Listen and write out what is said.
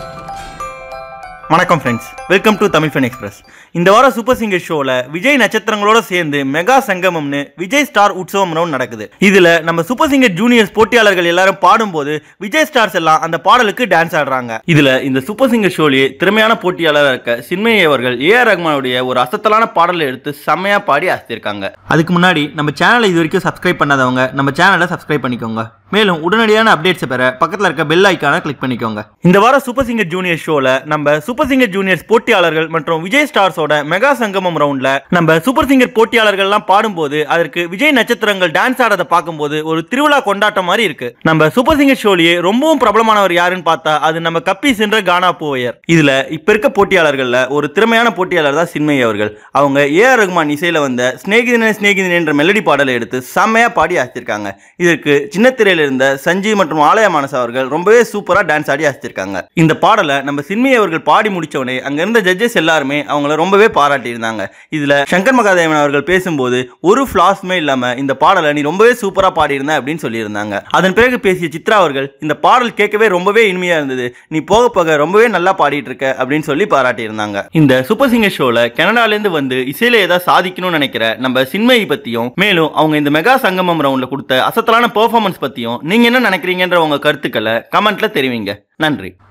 you வணக்கம் friends welcome to Tamil fun express இந்த வாரம் சூப்பர் சிங்கர் ஷோவில் விஜய் நட்சத்திரங்களோட சேர்ந்து மெகா சங்கமம்னு விஜய் ஸ்டார் உற்சவம் ரவுண்ட் நடக்குது. இதில் நம்ம சூப்பர் சிங்கர் ஜூனியர்ஸ் போட்டியாளர்கள் எல்லாரும் பாடும்போது விஜய் ஸ்டார்ஸ் எல்லாம் அந்த பாடலுக்கு டான்ஸ் ஆடுறாங்க. இதில் இந்த சூப்பர் சிங்கர் ஷோலேயே திறமையான போட்டியாளராக இருக்க சின்மயி அவர்கள் ஆர் ரஹ்மானுடைய ஒரு அசத்தலான பாடலை எடுத்து செம்மையாக பாடி அசத்திருக்காங்க. அதுக்கு முன்னாடி நம்ம சேனலை இது வரைக்கும் சப்ஸ்கிரைப் பண்ணாதவங்க நம்ம சேனலை சப்ஸ்கிரைப் பண்ணிக்கோங்க. மேலும் உடனடியான அப்டேட்ஸை பெற பக்கத்தில் இருக்க பெல் ஐக்கானை கிளிக் பண்ணிக்கோங்க. இந்த வாரம் சூப்பர் சிங்கர் ஜூனியர் ஷோவில் நம்ம சூப்பர் சூப்பர் சிங்கர் ஜூனியர்ஸ் போட்டியாளர்கள் மற்றும் விஜய் ஸ்டார்ஸோட மெகா சங்கமம் ரவுண்ட்ல நம்ம சூப்பர் சிங்கர் போட்டியாளர்கள்லாம் பாடும்போது அதற்கு விஜய் நட்சத்திரங்கள் டான்ஸ் ஆடுறத பார்க்கும்போது ஒரு திருவிழா கொண்டாட்டம் மாதிரி இருக்கு. நம்ம சூப்பர் சிங்கர் ஷோலியே ரொம்பவும் பிரபலமானவர் யாருன்னு பார்த்தா அது நம்ம கப்பி சென்ற கானா பூவையர் இதுல இப்ப இருக்க போட்டியாளர்கள்ல ஒரு திறமையான போட்டியாளர் தான் சின்மை அவர்கள். அவங்க ஏ ஆர் ரகுமான் இசையில வந்த ஸ்நேகிதினே ஸ்நேகிதினே என்ற மெலடி பாடலை எடுத்து செம்மையா பாடி ஆசித்திருக்காங்க. இதற்கு சின்ன இருந்த சஞ்சீவ் மற்றும் ஆலய மானச அவர்கள் ரொம்பவே சூப்பரா டான்ஸ் ஆடி ஆசித்திருக்காங்க. இந்த பாடலை நம்ம சின்மை அவர்கள் பாடி முடிச்ச உடனே அங்க இருந்த ஜட்ஜஸ் எல்லாருமே அவங்கள ரொம்பவே பாராட்டி இருந்தாங்க இதுல சங்கர் மகாதேவன் அவர்கள் பேசும்போது ஒரு ஃப்ளாஸுமே இல்லாம இந்த பாடலை நீ ரொம்பவே சூப்பரா பாடியிருந்த அப்படின்னு சொல்லியிருந்தாங்க. அதன் பிறகு பேசிய சித்ரா அவர்கள் இந்த பாடல் கேட்கவே ரொம்பவே இனிமையா இருந்தது. நீ போக போக ரொம்பவே நல்லா பாடிட்டு இருக்க அப்படின்னு சொல்லி பாராட்டி இருந்தாங்க இந்த சூப்பர் சிங்கர் ஷோல கனடாலேருந்து வந்து இசையில ஏதாவது சாதிக்கணும்னு நினைக்கிற நம்ம சின்மயி பத்தியும் மேலும் அவங்க இந்த மெகா சங்கமம் ரவுண்ட்ல கொடுத்த அசத்தலான பெர்ஃபார்மன்ஸ் பத்தியும் நீங்க என்ன நினைக்கிறீங்கன்ற உங்க கருத்துக்களை கமெண்ட்ல தெரிவிங்க. நன்றி.